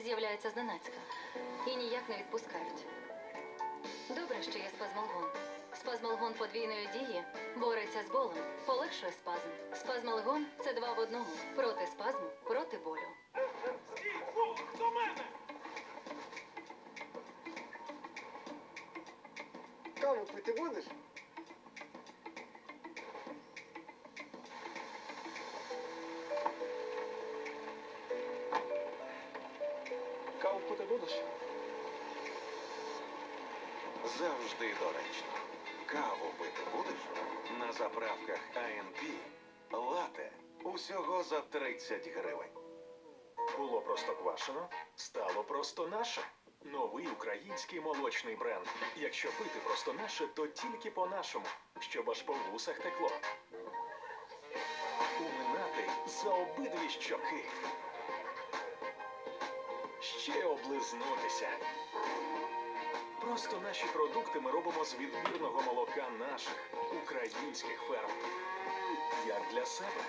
з'являються зненацька і ніяк не відпускають. Добре, що є спазмолгон. Спазмолгон подвійної дії бореться з болем, полегшує спазм. Спазмолгон це два в одному. Проти спазму, проти болю. До мене! Каву пити будеш? Будеш? Завжди доречно. Каву пити будеш? На заправках АНП лате усього за 30 гривень. Було просто квашено, стало просто наше. Новий український молочний бренд. Якщо пити просто наше, то тільки по-нашому, щоб аж по вусах текло. Уминати за обидві щоки. Ще облизнутися. Просто наші продукти ми робимо з відбірного молока наших українських ферм. Як для себе.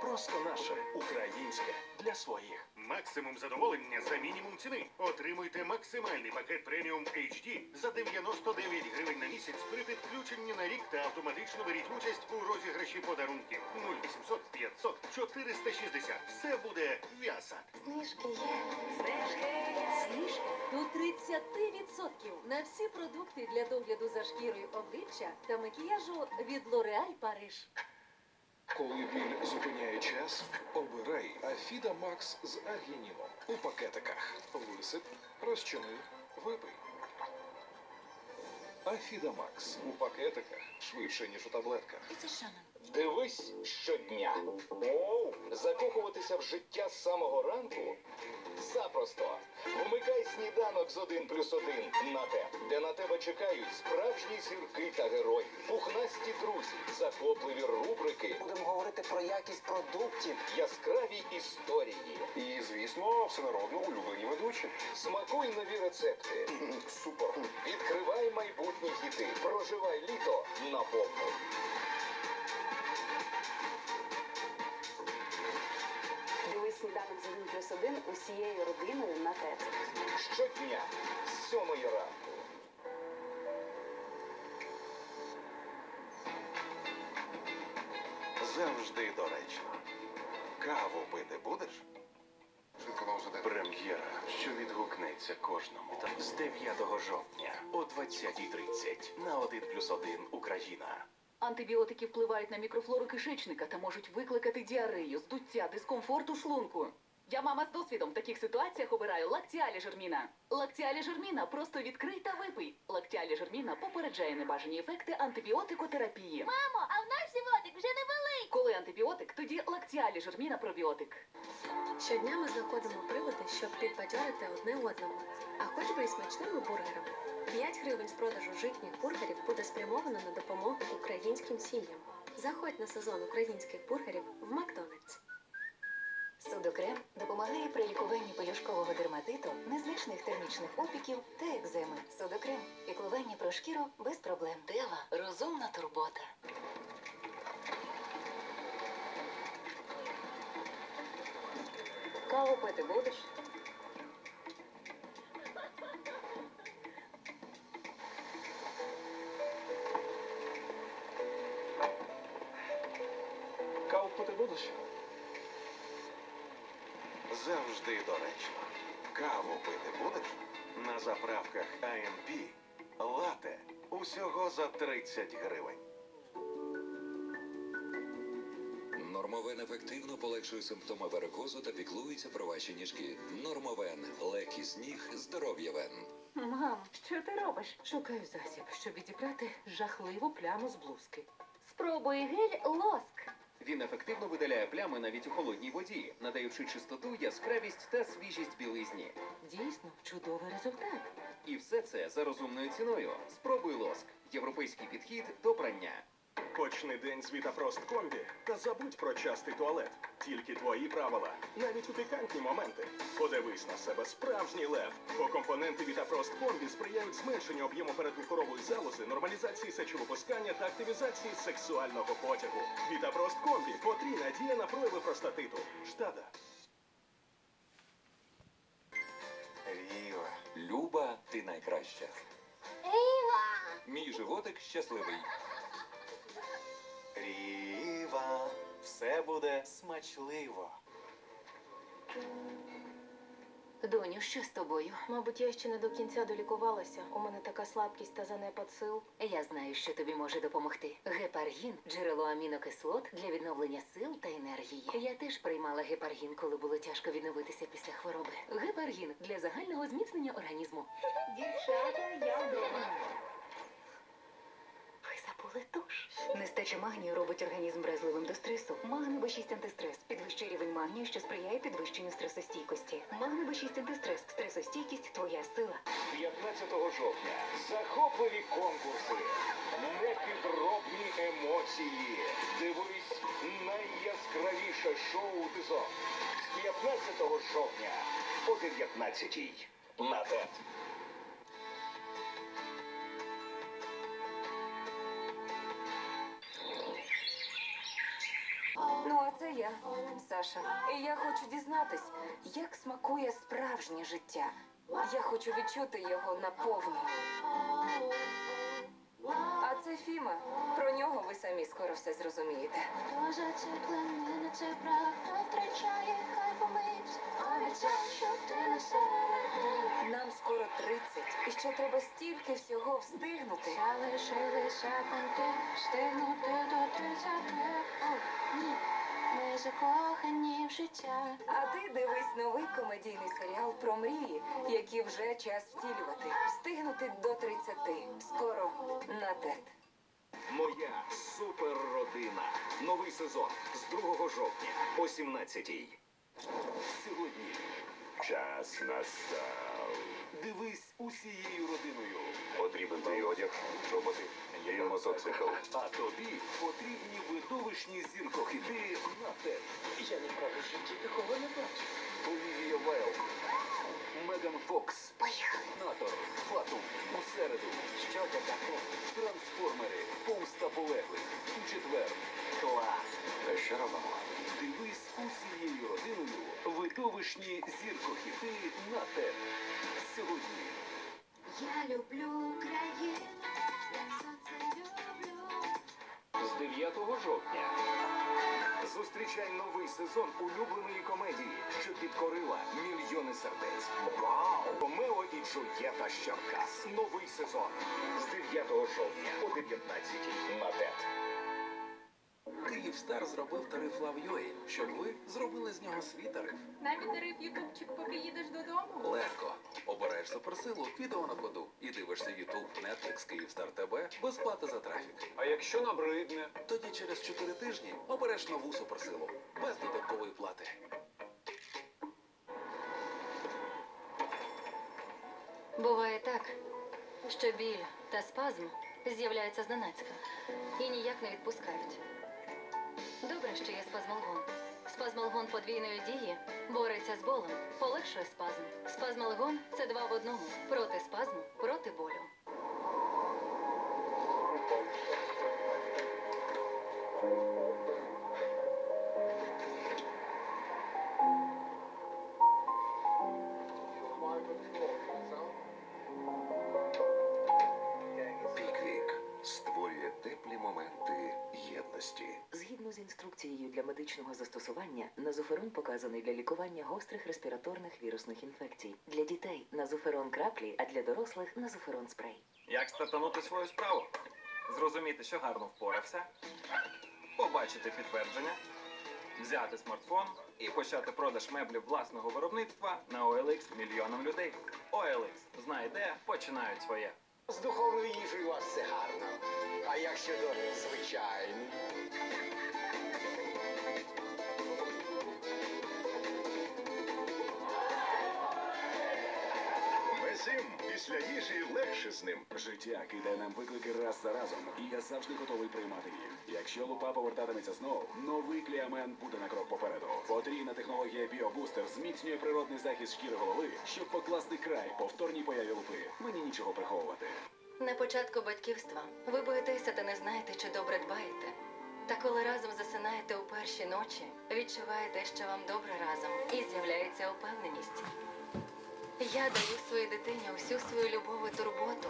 Просто наше українське для своїх. Максимум задоволення за мінімум ціни. Отримуйте максимальний пакет преміум HD за 99 гривень на місяць при підключенні на рік та автоматично беріть участь у розіграші подарунків 0800 500 460. Все буде в'яса. Знижки є. Знижка до 30% на всі продукти для догляду за шкірою обличчя та макіяжу від L'Oréal Париж. Коли біль зупиняє час, Афіда Макс з аргініном у пакетиках. Висип, розчини, випий. Афіда Макс у пакетиках швидше, ніж у таблетках. Дивись щодня. Оу, закохуватися в життя з самого ранку. Запросто. Вмикай сніданок з 1 плюс 1 на те, де на тебе чекають справжні зірки та герої, пухнасті друзі, захопливі рубрики, Будемо говорити про якість продуктів. яскраві історії. І, звісно, всенародно улюблені ведучі. Смакуй нові рецепти. Супер. Відкривай майбутні хіти. Проживай літо наповну. Сніданок з 1 плюс 1 усією родиною на ТЕЦ. Щодня з 7 ранку. Завжди доречно. Каву пити будеш? Прем'єра, що відгукнеться кожному. З 9 жовтня о 20.30 на 1 плюс 1 Україна. Антибіотики впливають на мікрофлору кишечника та можуть викликати діарею, здуття, дискомфорт у шлунку. Я мама з досвідом в таких ситуаціях обираю лактіалі жерміна. Лактіалі жерміна просто відкрий та випий. Лактіалі жерміна попереджає небажані ефекти антибіотикотерапії. Мамо, а в наш животик вже невеликий. Коли антибіотик, тоді лактіалі жерміна пробіотик. Щодня ми знаходимо приводи, щоб підбадьорити одне одному, а хоч би і смачними бургерами. 5 гривень з продажу житніх бургерів буде спрямовано на допомогу українським сім'ям. Заходь на сезон українських бургерів в Макдональдс. Судокрем допомагає при лікуванні пелюшкового дерматиту, незначних термічних опіків та екземи. Судокрем піклування про шкіру без проблем. Дева розумна турбота. Каву пити будеш? Завжди доречно. Каву пити будеш? На заправках АНП лате усього за 30 гривень. Нормовен ефективно полегшує симптоми варикозу та піклується про ваші ніжки. Нормовен лекіс ніг, здоров'я вен. Мам, що ти робиш? Шукаю засіб, щоб відібрати жахливу пляму з блузки. Спробуй гель лоск. Він ефективно видаляє плями навіть у холодній воді, надаючи чистоту, яскравість та свіжість білизні. Дійсно, чудовий результат. І все це за розумною ціною. Спробуй лоск. Європейський підхід до прання. Почни день з Вітафрост Комбі та забудь про частий туалет. Тільки твої правила, навіть у пікантні моменти. Подивись на себе справжній лев. Бо компоненти Вітафрост Комбі сприяють зменшенню об'єму передміхорової залози, нормалізації сечовипускання та активізації сексуального потягу. Вітафрост Комбі потрійна дія на прояви простатиту. Штада. Ти найкраща. Мій животик щасливий. Все буде смачливо. Доню, що з тобою? Мабуть, я ще не до кінця долікувалася. У мене така слабкість та занепад сил. Я знаю, що тобі може допомогти. Гепаргін джерело амінокислот для відновлення сил та енергії. Я теж приймала гепаргін, коли було тяжко відновитися після хвороби. Гепаргін для загального зміцнення організму. Дівчата, я вдома. Забули туш. Нестача магнію робить організм вразливим до стресу. Магни Б6 антистрес підвищує рівень магнію, що сприяє підвищенню стресостійкості. Магни Б6 антистрес. Стресостійкість твоя сила. 15 жовтня захопливі конкурси, непідробні емоції. Дивись найяскравіше шоу ТИЗО з 15 жовтня о 19 на ТЕТ. Це я, Саша. І я хочу дізнатись, як смакує справжнє життя. Я хочу відчути його наповну. А це Фіма. Про нього ви самі скоро все зрозумієте. Нам скоро 30, і ще треба стільки всього встигнути. Залишилися понти, встигнути до тридцяти. О, ні, ми закохані в життя. А ти дивись новий комедійний серіал про мрії, які вже час втілювати. Встигнути до 30. Скоро на ТЕТ. Моя суперродина. Новий сезон з 2 жовтня о 17 Сьогодні час настав. Дивись усією родиною. Потрібен твій одяг, чоботи і мотоцикл. А тобі потрібні видовищні зіркохіти на ТЕТ. Я ніколи в житті такого не бачив. Олівія Вейл, Меган Фокс, Натор, Фатум, у середу. Що це таке? Трансформери, помста полеглих. У четвер. Клас. Та що робимо? Дивись усією родиною видовищні зіркохіти на ТЕТ. Сьогодні. Я люблю Україну, жовтня. Зустрічай новий сезон улюбленої комедії, що підкорила мільйони сердець. Вау! Ромео і Джульєта Щаркас. Новий сезон. З 9 жовтня о 19 на ТЕТ. Київстар зробив тариф Лав'юей, щоб ви зробили з нього свій тариф. Навіть тариф Ютубчик, поки їдеш додому. Легко. Обираєш суперсилу, відео на ходу і дивишся YouTube, Netflix, Київстар ТБ без плати за трафік. А якщо набридне? Тоді через 4 тижні обереш нову суперсилу без додаткової плати. Буває так, що біль та спазм з'являються зненацька і ніяк не відпускають. Добре, що є спазмолгон. Спазмолгон подвійної дії бореться з болем, полегшує спазм. Спазмолгон це два в одному проти спазму, проти болю. Піквік єдності. Згідно з інструкцією для медичного застосування, назоферон показаний для лікування гострих респіраторних вірусних інфекцій. Для дітей назоферон краплі, а для дорослих назоферон спрей. Як стартанути свою справу? Зрозуміти, що гарно впорався, побачити підтвердження, взяти смартфон і почати продаж меблів власного виробництва на OLX мільйонам людей. OLX знає де, починають своє. З духовною їжею у вас все гарно. А як щодо звичайної? Безім після їжі легше з ним. Життя кидає нам виклики раз за разом, і я завжди готовий приймати їх. Якщо лупа повертатиметься знову, новий кліамен буде на крок попереду. Потрійна технологія Біобустер зміцнює природний захист шкіри голови, щоб покласти край повторній появі лупи. Мені нічого приховувати. На початку батьківства ви боїтеся та не знаєте, чи добре дбаєте. Та коли разом засинаєте у перші ночі, відчуваєте, що вам добре разом, і з'являється упевненість. Я даю своїй дитині усю свою любов і турботу.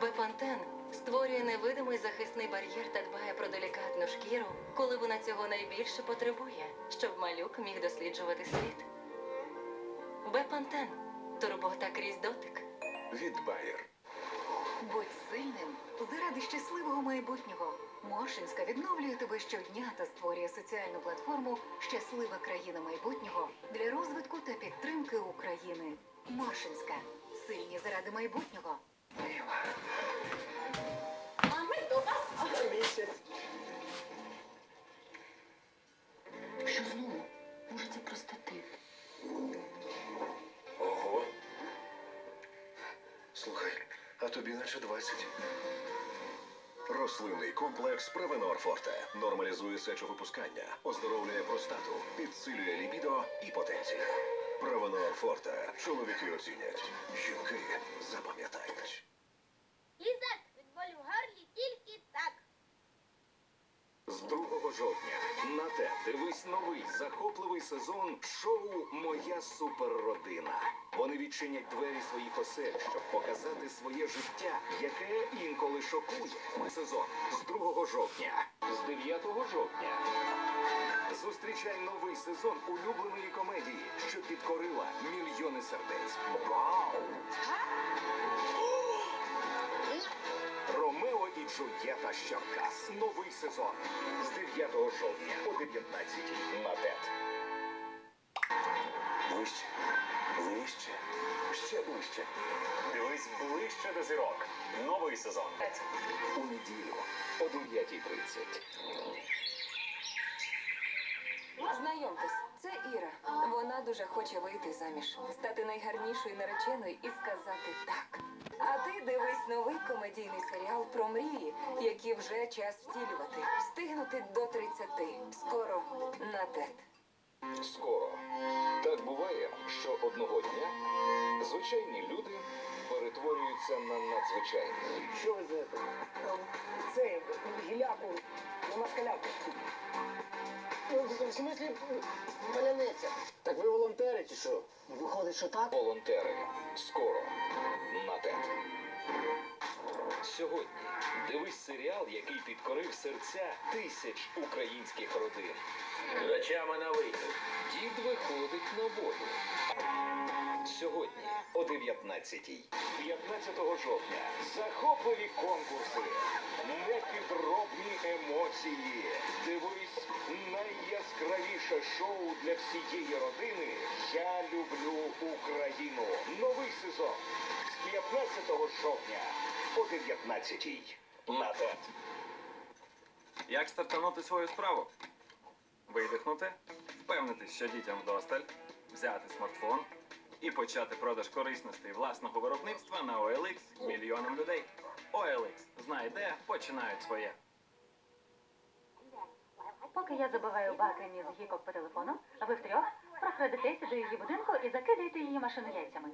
Бепантен створює невидимий захисний бар'єр та дбає про делікатну шкіру, коли вона цього найбільше потребує, щоб малюк міг досліджувати світ. Бепантен турбота крізь дотик. Від Bayer. Будь сильним заради щасливого майбутнього. Моршинська відновлює тебе щодня та створює соціальну платформу Щаслива країна майбутнього для розвитку та підтримки України. Моршинська. Сильні заради майбутнього. Місяць. Що знову? Може, це простатит? Ого. Слухай, а тобі наче 20. Рослинний комплекс Провенор Форте нормалізує сечовипускання, оздоровлює простату, підсилює лібідо і потенцію. Провенор Форте. Чоловіки оцінять. Жінки запам'ятають. Лізак від болю в горлі тільки так. З 2 жовтня на те дивись новий захопливий сезон шоу Моя суперродина. Вони відчинять двері своїх осель, щоб показати своє життя, яке інколи шокує. Сезон з 2 жовтня, з 9 жовтня. Зустрічай новий сезон улюбленої комедії, що підкорила мільйони сердець. Вау! Джульєта з Черкас. Новий сезон з 9 жовтня о 19 на ТЕТ. Ближче, ближче, ще ближче. Дивись ближче до зірок. Новий сезон. У неділю о 9.30. Знайомтесь, це Іра. Вона дуже хоче вийти заміж, стати найгарнішою нареченою і сказати так. А ти дивись новий комедійний серіал про мрії, які вже час втілювати. Встигнути до 30. Скоро на ТЕТ. Скоро. Так буває, що одного дня звичайні люди перетворюються на надзвичайні. Що ви за це гіляку на москаляку? Ну, В смислі паляниця. Так ви волонтери чи що? Виходить, що так? Волонтери. Скоро на ТЕТ. Сьогодні дивись серіал, який підкорив серця тисяч українських родин. Речами на вихід. Дід виходить на воду. Сьогодні о 19-й. 15 жовтня. Захопливі конкурси. Непідробні емоції. Дивись найяскравіше шоу для всієї родини. Я люблю Україну. Новий сезон з 15 жовтня о 19-й. На ТЕТ. Як стартанути свою справу? Видихнути, впевнитись, що дітям вдосталь, взяти смартфон і почати продаж корисностей власного виробництва на OLX мільйонам людей. OLX знай де починають своє. Поки я забиваю баки між гікок по телефону, ви втрьох прокрадетеся до її будинку і закидаєте її машину яйцями.